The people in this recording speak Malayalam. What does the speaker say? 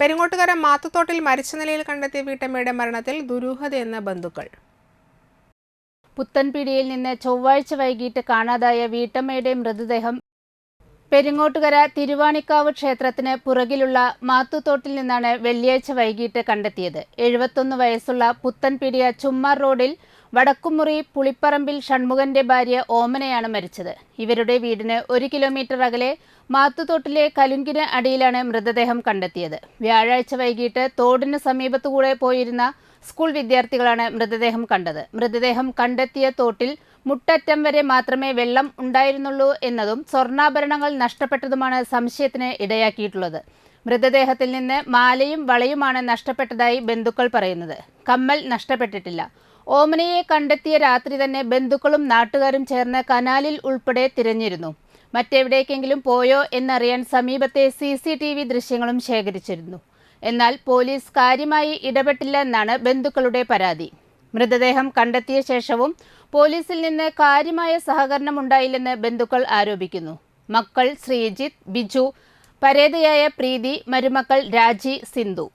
പെരിങ്ങോട്ടുകര മാത്തുത്തോട്ടിൽ മരിച്ച നിലയിൽ കണ്ടെത്തിയ വീട്ടമ്മയുടെ മരണത്തിൽ ദുരൂഹതയെന്ന ബന്ധുക്കൾ. പുത്തൻപീടിയിൽ നിന്ന് ചൊവ്വാഴ്ച വൈകിട്ട് കാണാതായ വീട്ടമ്മയുടെ മൃതദേഹം പെരിങ്ങോട്ടുകര തിരുവാണിക്കാവ് ക്ഷേത്രത്തിന് പുറകിലുള്ള മാത്തുത്തോട്ടിൽ നിന്നാണ് വെള്ളിയാഴ്ച വൈകിട്ട് കണ്ടെത്തിയത്. എഴുപത്തൊന്ന് വയസ്സുള്ള പുത്തൻപിടിയ ചുമ്മാർ റോഡിൽ വടക്കുമുറി പുളിപ്പറമ്പിൽ ഷൺമുഖന്റെ ഭാര്യ ഓമനയാണ് മരിച്ചത്. ഇവരുടെ വീടിന് ഒരു കിലോമീറ്റർ അകലെ മാത്തുത്തോട്ടിലെ കലുങ്കിന് അടിയിലാണ് മൃതദേഹം കണ്ടെത്തിയത്. വ്യാഴാഴ്ച വൈകിട്ട് തോടിന് സമീപത്തുകൂടെ പോയിരുന്ന സ്കൂൾ വിദ്യാർത്ഥികളാണ് മൃതദേഹം കണ്ടത്. മൃതദേഹം കണ്ടെത്തിയ തോട്ടിൽ മുട്ടറ്റം വരെ മാത്രമേ വെള്ളം ഉണ്ടായിരുന്നുള്ളൂ എന്നതും സ്വർണാഭരണങ്ങൾ നഷ്ടപ്പെട്ടതുമാണ് സംശയത്തിന് ഇടയാക്കിയിട്ടുള്ളത്. മൃതദേഹത്തിൽ നിന്ന് മാലയും വളയുമാണ് നഷ്ടപ്പെട്ടതായി ബന്ധുക്കൾ പറയുന്നത്. കമ്മൽ നഷ്ടപ്പെട്ടിട്ടില്ല. ഓമനയെ കണ്ടെത്തിയ രാത്രി തന്നെ ബന്ധുക്കളും നാട്ടുകാരും ചേർന്ന് കനാലിൽ ഉൾപ്പെടെ തിരഞ്ഞിരുന്നു. മറ്റെവിടേക്കെങ്കിലും പോയോ എന്നറിയാൻ സമീപത്തെ സി സി ടി വി ദൃശ്യങ്ങളും ശേഖരിച്ചിരുന്നു. എന്നാൽ പോലീസ് കാര്യമായി ഇടപെട്ടില്ല എന്നാണ് ബന്ധുക്കളുടെ പരാതി. മൃതദേഹം കണ്ടെത്തിയ ശേഷവും പോലീസിൽ നിന്ന് കാര്യമായ സഹകരണം ഉണ്ടായില്ലെന്ന് ബന്ധുക്കൾ ആരോപിക്കുന്നു. മക്കൾ ശ്രീജിത്ത് ബിജു പരേതയായ പ്രീതി മരുമക്കൾ രാജി സിന്ധു.